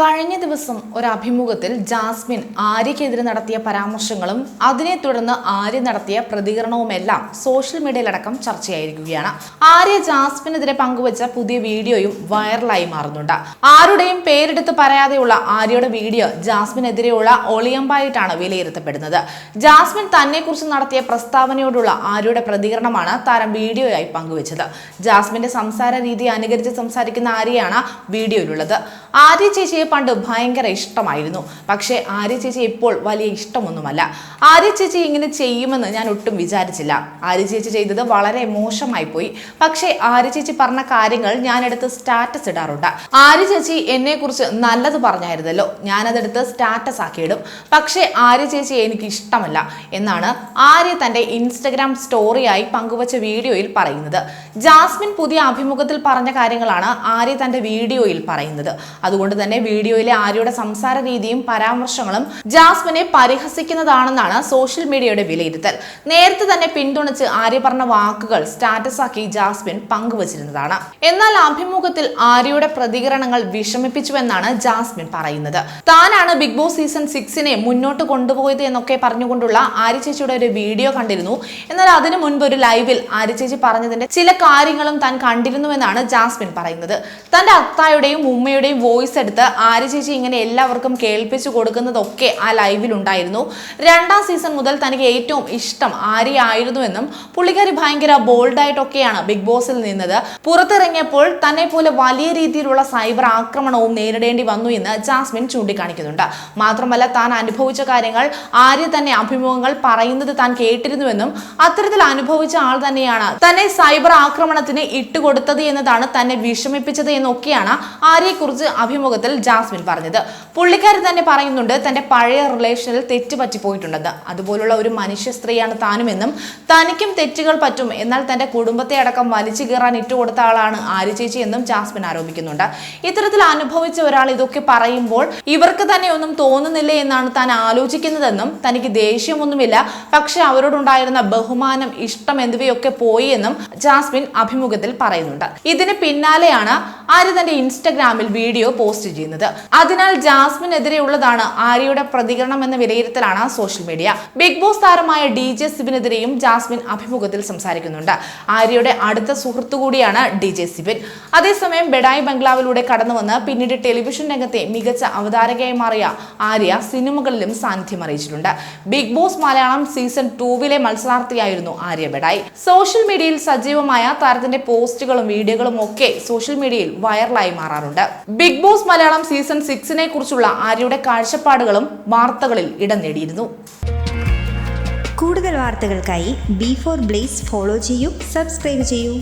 കഴിഞ്ഞ ദിവസം ഒരു അഭിമുഖത്തിൽ ജാസ്മിൻ ആര്യക്കെതിരെ നടത്തിയ പരാമർശങ്ങളും അതിനെ തുടർന്ന് ആര്യ നടത്തിയ പ്രതികരണവുമെല്ലാം സോഷ്യൽ മീഡിയയിലടക്കം ചർച്ചയായിരിക്കുകയാണ്. ആര്യ ജാസ്മിനെതിരെ പങ്കുവച്ച പുതിയ വീഡിയോയും വൈറലായി മാറുന്നുണ്ട്. ആരുടെയും പേരെടുത്ത് പറയാതെയുള്ള ആര്യയുടെ വീഡിയോ ജാസ്മിനെതിരെയുള്ള ഒളിയമ്പായിട്ടാണ് വിലയിരുത്തപ്പെടുന്നത്. ജാസ്മിൻ തന്നെക്കുറിച്ച് നടത്തിയ പ്രസ്താവനയോടുള്ള ആര്യയുടെ പ്രതികരണമാണ് താരം വീഡിയോയായി പങ്കുവച്ചത്. ജാസ്മിന്റെ സംസാര രീതി അനുകരിച്ച് സംസാരിക്കുന്ന ആര്യയാണ് വീഡിയോയിലുള്ളത്. ആര്യ ചേച്ചിയെ പണ്ട് ഭയങ്കര ഇഷ്ടമായിരുന്നു. പക്ഷേ ആര്യ ചേച്ചി ഇപ്പോൾ വലിയ ഇഷ്ടമൊന്നുമല്ല. ആര്യ ചേച്ചി ഇങ്ങനെ ചെയ്യുമെന്ന് ഞാൻ ഒട്ടും വിചാരിച്ചില്ല. ആര്യ ചേച്ചി ചെയ്തത് വളരെ മോശമായി പോയി. പക്ഷേ ആര്യ ചേച്ചി പറഞ്ഞ കാര്യങ്ങൾ ഞാനെടുത്ത് സ്റ്റാറ്റസ് ഇടാറുണ്ട്. ആര്യ ചേച്ചി എന്നെ കുറിച്ച് നല്ലത് പറഞ്ഞായിരുന്നല്ലോ. ഞാനതെടുത്ത് സ്റ്റാറ്റസ് ആക്കിയിടും. പക്ഷേ ആര്യ ചേച്ചി എനിക്ക് ഇഷ്ടമല്ല എന്നാണ് ആര്യ തന്റെ ഇൻസ്റ്റഗ്രാം സ്റ്റോറിയായി പങ്കുവച്ച വീഡിയോയിൽ പറയുന്നത്. ജാസ്മിൻ പുതിയ അഭിമുഖത്തിൽ പറഞ്ഞ കാര്യങ്ങളാണ് ആര്യ തന്റെ വീഡിയോയിൽ പറയുന്നത്. അതുകൊണ്ട് തന്നെ വീഡിയോയിലെ ആര്യയുടെ സംസാര രീതിയും പരാമർശങ്ങളും ജാസ്മിനെ പരിഹസിക്കുന്നതാണെന്നാണ് സോഷ്യൽ മീഡിയയുടെ വിലയിരുത്തൽ. നേരത്തെ തന്നെ പിന്തുണച്ച് ആര്യ പറഞ്ഞ വാക്കുകൾ സ്റ്റാറ്റസാക്കി ജാസ്മിൻ പങ്കുവച്ചിരുന്നതാണ്. എന്നാൽ അഭിമുഖത്തിൽ ആര്യയുടെ പ്രതികരണങ്ങൾ വിഷമിപ്പിച്ചുവെന്നാണ് ജാസ്മിൻ പറയുന്നത്. താനാണ് ബിഗ് ബോസ് സീസൺ സിക്സിനെ മുന്നോട്ട് കൊണ്ടുപോയത് എന്നൊക്കെ പറഞ്ഞുകൊണ്ടുള്ള ആര്യ ചേച്ചിയുടെ ഒരു വീഡിയോ കണ്ടിരുന്നു. എന്നാൽ അതിനു മുൻപ് ഒരു ലൈവിൽ ആര്യ ചേച്ചി പറഞ്ഞതിന്റെ ചില കാര്യങ്ങളും താൻ കണ്ടിരുന്നുവെന്നാണ് ജാസ്മിൻ പറയുന്നത്. തന്റെ അത്തായുടെയും ഉമ്മയുടെയും വോയിസ് എടുത്ത് ആര്യ ചേച്ചി ഇങ്ങനെ എല്ലാവർക്കും കേൾപ്പിച്ചു കൊടുക്കുന്നതൊക്കെ ആ ലൈവിലുണ്ടായിരുന്നു. രണ്ടാം സീസൺ മുതൽ തനിക്ക് ഏറ്റവും ഇഷ്ടം ആര്യ ആയിരുന്നുവെന്നും പുള്ളിക്കാരി ഭയങ്കര ബോൾഡായിട്ടൊക്കെയാണ് ബിഗ് ബോസിൽ നിന്നത്. പുറത്തിറങ്ങിയപ്പോൾ തന്നെ പോലെ വലിയ രീതിയിലുള്ള സൈബർ ആക്രമണവും നേരിടേണ്ടി വന്നു എന്ന് ജാസ്മിൻ ചൂണ്ടിക്കാണിക്കുന്നുണ്ട്. മാത്രമല്ല താൻ അനുഭവിച്ച കാര്യങ്ങൾ ആര്യ തന്നെ അഭിമുഖങ്ങൾ പറയുന്നത് താൻ കേട്ടിരുന്നുവെന്നും അത്തരത്തിൽ അനുഭവിച്ച ആൾ തന്നെയാണ് തന്നെ സൈബർ ആക്രമണത്തിന് ഇട്ടുകൊടുത്തത് എന്നതാണ് തന്നെ വിഷമിപ്പിച്ചത് എന്നൊക്കെയാണ് ആര്യയെക്കുറിച്ച് അഭിമുഖത്തിൽ ജാസ്മിൻ പറഞ്ഞത്. പുള്ളിക്കാരി തന്നെ പറയുന്നുണ്ട് തന്റെ പഴയ റിലേഷനിൽ തെറ്റ് പറ്റിപ്പോയിട്ടുണ്ടെന്ന്. അതുപോലുള്ള ഒരു മനുഷ്യ സ്ത്രീയാണ് താനുമെന്നും തനിക്കും തെറ്റുകൾ പറ്റും. എന്നാൽ തന്റെ കുടുംബത്തെ അടക്കം വലിച്ചു കീറാൻ ഇട്ടുകൊടുത്ത ആളാണ് ആര്യ ചേച്ചി എന്നും ജാസ്മിൻ ആരോപിക്കുന്നുണ്ട്. ഇത്തരത്തിൽ അനുഭവിച്ച ഒരാൾ ഇതൊക്കെ പറയുമ്പോൾ ഇവർക്ക് തന്നെ ഒന്നും തോന്നുന്നില്ലേ എന്നാണ് താൻ ആലോചിക്കുന്നതെന്നും തനിക്ക് ദേഷ്യമൊന്നുമില്ല. പക്ഷെ അവരോടുണ്ടായിരുന്ന ബഹുമാനം ഇഷ്ടം എന്നിവയൊക്കെ പോയി എന്നും ജാസ്മിൻ അഭിമുഖത്തിൽ പറയുന്നുണ്ട്. ഇതിന് പിന്നാലെയാണ് ആര്യ തന്റെ ഇൻസ്റ്റഗ്രാമിൽ വീഡിയോ പോസ്റ്റ് ചെയ്യുന്നത്. അതിനാൽ ജാസ്മിനെതിരെയുള്ളതാണ് ആര്യയുടെ പ്രതികരണം എന്ന വിലയിരുത്തലാണ് സോഷ്യൽ മീഡിയ. ബിഗ് ബോസ് താരമായ ഡി ജെ സിബിനെതിരെയും ജാസ്മിൻ അഭിമുഖത്തിൽ സംസാരിക്കുന്നുണ്ട്. ആര്യയുടെ അടുത്ത സുഹൃത്തു കൂടിയാണ് ഡി ജെ സിബിൻ. അതേസമയം ബെഡായി ബംഗ്ലാവിലൂടെ കടന്നുവന്ന് പിന്നീട് ടെലിവിഷൻ രംഗത്തെ മികച്ച അവതാരകയായി മാറിയ ആര്യ സിനിമകളിലും സാന്നിധ്യം അറിയിച്ചിട്ടുണ്ട്. ബിഗ് ബോസ് മലയാളം സീസൺ ടൂവിലെ മത്സരാർത്ഥിയായിരുന്നു ആര്യ ബെഡായി. സോഷ്യൽ മീഡിയയിൽ സജീവമായ താരത്തിന്റെ പോസ്റ്റുകളും വീഡിയോകളും ഒക്കെ സോഷ്യൽ മീഡിയയിൽ വൈറലായി മാറാറുണ്ട്. ബിഗ് ബോസ് മലയാളം സീസൺ സിക്സിനെ കുറിച്ചുള്ള ആര്യയുടെ കാഴ്ചപ്പാടുകളും വാർത്തകളിൽ ഇടം നേടിയിരുന്നു. കൂടുതൽ വാർത്തകൾക്കായി ബി ഫോർ ബ്ലേസ് ഫോളോ ചെയ്യൂ സബ്സ്ക്രൈബ് ചെയ്യൂ.